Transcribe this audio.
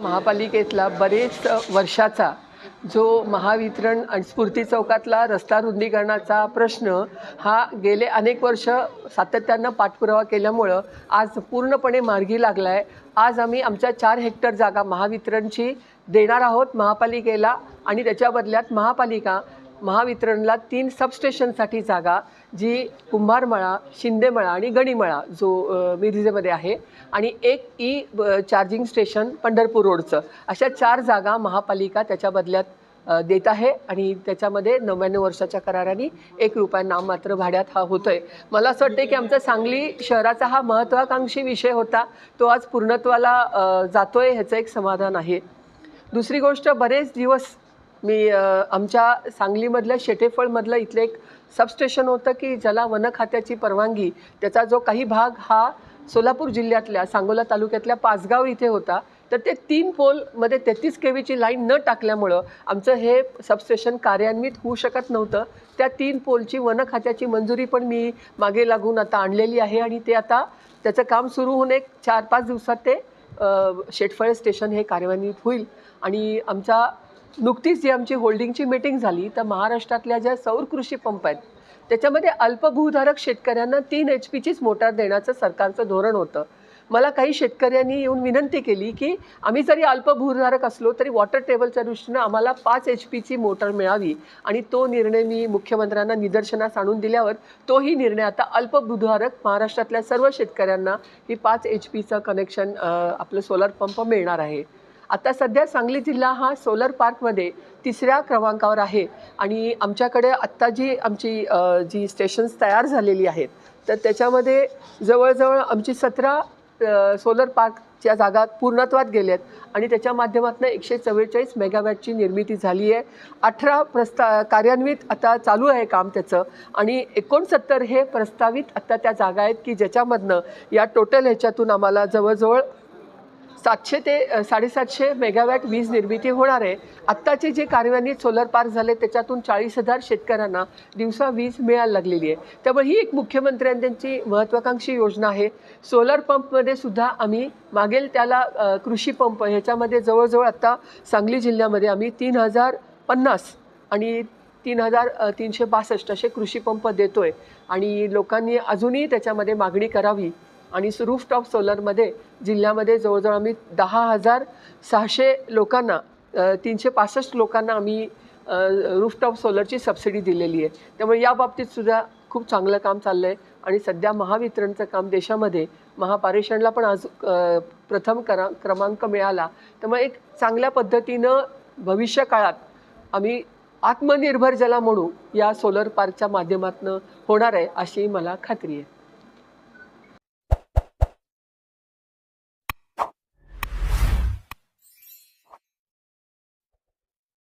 महापालिकेतला बरेच वर्षाचा जो महावितरण आणि स्फूर्ती चौकातला रस्ता रुंदीकरणाचा प्रश्न हा गेले अनेक वर्ष सातत्यानं पाठपुरावा केल्यामुळं आज पूर्णपणे मार्गी लागला आहे आज आम्ही आमच्या चार हेक्टर जागा महावितरणची देणार आहोत महापालिकेला आणि त्याच्या बदल्यात महापालिका महावितरणला तीन सबस्टेशनसाठी जागा जी कुंभारमळा शिंदेमळा आणि गणीमळा जो मिरजेमध्ये आहे. आणि एक ई ब- चार्जिंग स्टेशन पंढरपूर रोडचं. अशा चार जागा महापालिका त्याच्या बदल्यात देत आहे आणि त्याच्यामध्ये नव्याण्णव वर्षाच्या कराराने एक रुपया नाममात्र भाड्यात हा होतोय. मला असं वाटतं की आमचा सांगली शहराचा हा महत्त्वाकांक्षी विषय होता. तो आज पूर्णत्वाला जातो जातोय ह्याचं एक समाधान आहे. दुसरी गोष्ट बरेच दिवस मी आमच्या सांगलीमधल्या शेटेफळमधलं इथलं एक सबस्टेशन होतं की ज्याला वन खात्याची परवानगी त्याचा जो काही भाग हा सोलापूर जिल्ह्यातल्या सांगोला तालुक्यातल्या पाचगाव इथे होता तर ते तीन पोलमध्ये तेहतीस के व्हीची लाईन न टाकल्यामुळं आमचं हे सबस्टेशन कार्यान्वित होऊ शकत नव्हतं. त्या तीन पोलची वन खात्याची मंजुरी पण मी मागे लागून आता आणलेली आहे आणि ते आता त्याचं काम सुरू होऊन एक चार पाच दिवसात ते शेटफळे स्टेशन हे कार्यान्वित होईल. आणि आमचा नुकतीच जी आमची होल्डिंगची मीटिंग झाली तर महाराष्ट्रातल्या ज्या सौर कृषी पंप आहेत त्याच्यामध्ये अल्पभूधारक शेतकऱ्यांना तीन एच पीचीच मोटार देण्याचं सरकारचं धोरण होतं. मला काही शेतकऱ्यांनी येऊन विनंती केली की आम्ही जरी अल्पभूधारक असलो तरी वॉटर टेबलच्या दृष्टीनं आम्हाला पाच एच पीची मोटर मिळावी आणि तो निर्णय मी मुख्यमंत्र्यांना निदर्शनास आणून दिल्यावर तोही निर्णय आता अल्पभूधारक महाराष्ट्रातल्या सर्व शेतकऱ्यांना ही पाच एच पीचं कनेक्शन आपलं सोलर पंप मिळणार आहे. आता सध्या सांगली जिल्हा हा सोलर पार्कमध्ये तिसऱ्या क्रमांकावर आहे. आणि आमच्याकडे आत्ता जी आमची जी स्टेशन्स तयार झालेली आहेत तर त्याच्यामध्ये जवळजवळ आमची सतरा सोलर पार्कच्या जागा पूर्णत्वात गेल्यात आणि त्याच्या माध्यमातून एकशे चव्वेचाळीस मेगावॅटची निर्मिती झाली आहे. अठरा प्रस्ता कार्यान्वित आता चालू आहे काम त्याचं. आणि एकोणसत्तर हे प्रस्तावित आत्ता त्या जागा आहेत की ज्याच्यामधनं या टोटल ह्याच्यातून आम्हाला जवळजवळ सातशे ते साडेसातशे मेगावॅट वीज निर्मिती होणार आहे. आत्ताचे जे कार्यान्वित सोलर पार्क झाले त्याच्यातून चाळीस हजार शेतकऱ्यांना दिवसा वीज मिळायला लागलेली आहे. त्यामुळे ही एक मुख्यमंत्र्यांची महत्त्वाकांक्षी योजना आहे. सोलर पंपमध्ये सुद्धा आम्ही मागेल त्याला कृषी पंप ह्याच्यामध्ये जवळजवळ आत्ता सांगली जिल्ह्यामध्ये आम्ही तीन हजार पन्नास आणि तीन हजार तीनशे बासष्ट असे कृषी पंप देतोय. आणि लोकांनी अजूनही त्याच्यामध्ये मागणी करावी. आणि रूफटॉप सोलरमध्ये जिल्ह्यामध्ये जवळजवळ आम्ही दहा हजार सहाशे लोकांना तीनशे पासष्ट लोकांना आम्ही रूफटॉप सोलरची सबसिडी दिलेली आहे. त्यामुळे या बाबतीत सुद्धा खूप चांगलं काम चाललं आहे आणि सध्या महावितरणचं काम देशामध्ये महापारेषणला पण आज प्रथम करा क्रमांक मिळाला. त्यामुळे एक चांगल्या पद्धतीनं भविष्य काळात आम्ही आत्मनिर्भर ज्याला म्हणू या सोलर पार्कच्या माध्यमातून होणार आहे अशी मला खात्री आहे.